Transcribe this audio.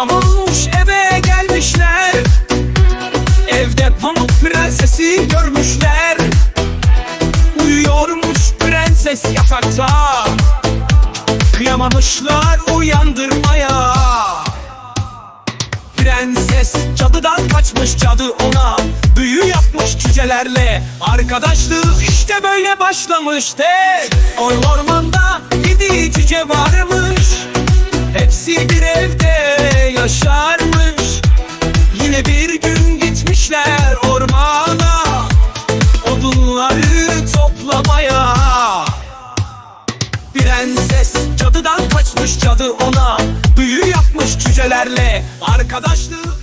olmuş eve gelmişler. Evde pamuk prensesi görmüşler. Uyuyormuş prenses yatakta. Kıyamamışlar uyandırmaya. Prenses cadıdan kaçmış cadı ona Büyü yapmış cücelerle. Arkadaşlık işte böyle başlamıştı Oy ormanda yaşarmış Yine bir gün gitmişler ormana. Odunları toplamaya. Prenses cadıdan kaçmış cadı ona. Büyü yapmış cücelerle Arkadaşlık